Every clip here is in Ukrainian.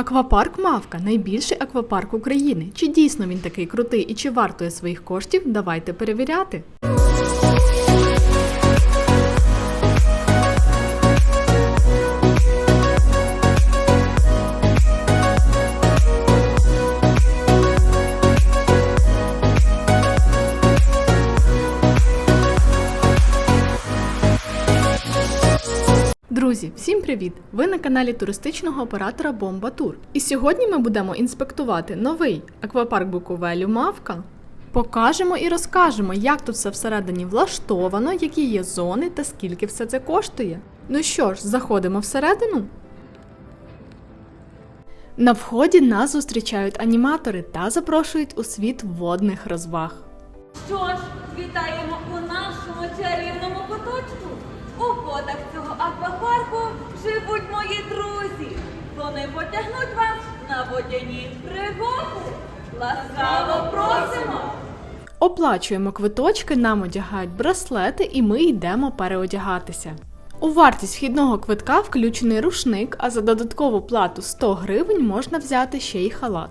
Аквапарк Мавка найбільший аквапарк України. Чи дійсно він такий крутий і чи вартує своїх коштів? Давайте перевіряти. Друзі, всім привіт! Ви на каналі туристичного оператора Бомба Тур. І сьогодні ми будемо інспектувати новий аквапарк Буковелю Мавка. Покажемо і розкажемо, як тут все всередині влаштовано, які є зони та скільки все це коштує. Ну що ж, заходимо всередину. На вході нас зустрічають аніматори та запрошують у світ водних розваг. Що ж, вітаємо У водах цього аквапарку живуть мої друзі. Вони потягнуть вас на водяні пригоди. Ласкаво просимо! Оплачуємо квиточки, нам одягають браслети і ми йдемо переодягатися. У вартість вхідного квитка включений рушник, а за додаткову плату 100 гривень можна взяти ще й халат.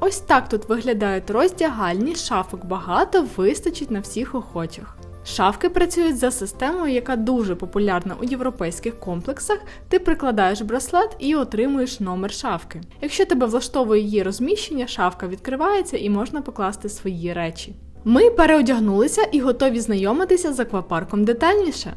Ось так тут виглядають роздягальні, шафок багато, вистачить на всіх охочих. Шафки працюють за системою, яка дуже популярна у європейських комплексах. Ти прикладаєш браслет і отримуєш номер шафки. Якщо тебе влаштовує її розміщення, шафка відкривається і можна покласти свої речі. Ми переодягнулися і готові знайомитися з аквапарком детальніше.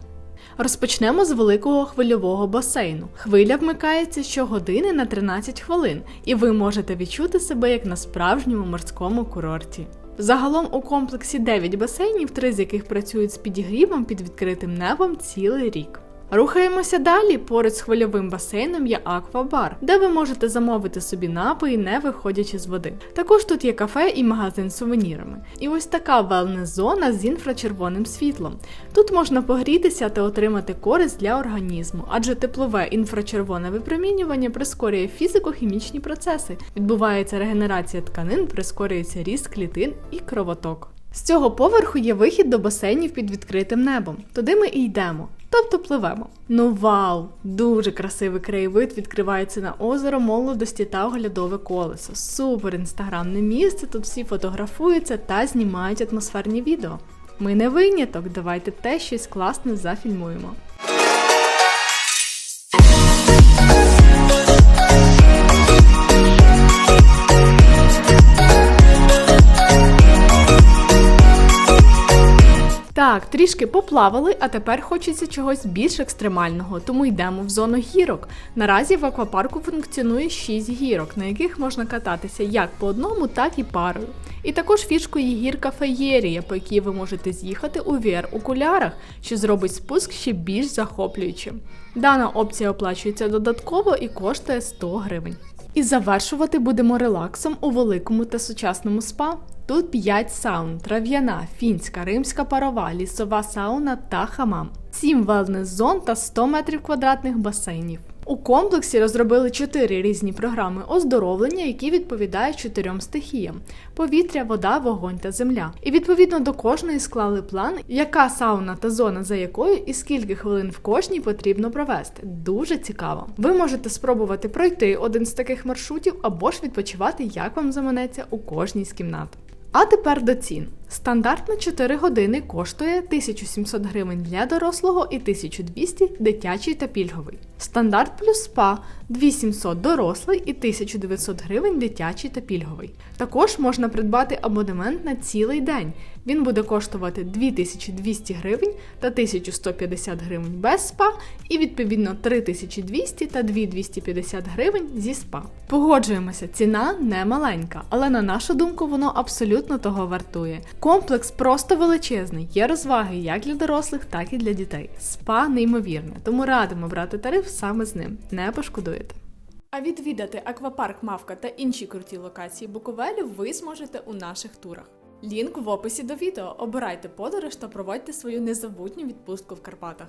Розпочнемо з великого хвильового басейну. Хвиля вмикається щогодини на 13 хвилин, і ви можете відчути себе як на справжньому морському курорті. Загалом у комплексі 9 басейнів, три з яких працюють з підігрівом під відкритим небом цілий рік. Рухаємося далі. Поруч з хвильовим басейном є аквабар, де ви можете замовити собі напої, не виходячи з води. Також тут є кафе і магазин з сувенірами. І ось така велнес-зона з інфрачервоним світлом. Тут можна погрітися та отримати користь для організму, адже теплове інфрачервоне випромінювання прискорює фізико-хімічні процеси. Відбувається регенерація тканин, прискорюється ріст клітин і кровоток. З цього поверху є вихід до басейнів під відкритим небом. Туди ми і йдемо. Тобто пливемо. Ну вау! Дуже красивий краєвид відкривається на озеро молодості та оглядове колесо. Супер інстаграмне місце. Тут всі фотографуються та знімають атмосферні відео. Ми не виняток, давайте теж щось класне зафільмуємо. Так, трішки поплавали, а тепер хочеться чогось більш екстремального, тому йдемо в зону гірок. Наразі в аквапарку функціонує 6 гірок, на яких можна кататися як по одному, так і парою. І також фішкою гірка феєрія, по якій ви можете з'їхати у VR-окулярах, що зробить спуск ще більш захоплюючим. Дана опція оплачується додатково і коштує 100 гривень. І завершувати будемо релаксом у великому та сучасному спа. Тут 5 саун, трав'яна, фінська, римська парова, лісова сауна та хамам, 7 велнес-зон та 100 метрів квадратних басейнів. У комплексі розробили 4 різні програми оздоровлення, які відповідають чотирьом стихіям: повітря, вода, вогонь та земля. І відповідно до кожної склали план, яка сауна та зона за якою і скільки хвилин в кожній потрібно провести. Дуже цікаво. Ви можете спробувати пройти один з таких маршрутів або ж відпочивати, як вам заманеться у кожній з кімнат. А тепер до цін. Стандарт на 4 години коштує 1700 гривень для дорослого і 1200 дитячий та пільговий. Стандарт плюс спа 2700 дорослий і 1900 гривень дитячий та пільговий. Також можна придбати абонемент на цілий день. Він буде коштувати 2200 гривень та 1150 гривень без спа, і відповідно 3200 та 2250 гривень зі спа. Погоджуємося, ціна не маленька, але на нашу думку воно абсолютно того вартує. Комплекс просто величезний, є розваги як для дорослих, так і для дітей. Спа неймовірне, тому радимо брати тариф саме з ним. Не пошкодуєте. А відвідати аквапарк Мавка та інші круті локації Буковелю ви зможете у наших турах. Лінк в описі до відео. Обирайте подорож та проводьте свою незабутню відпустку в Карпатах.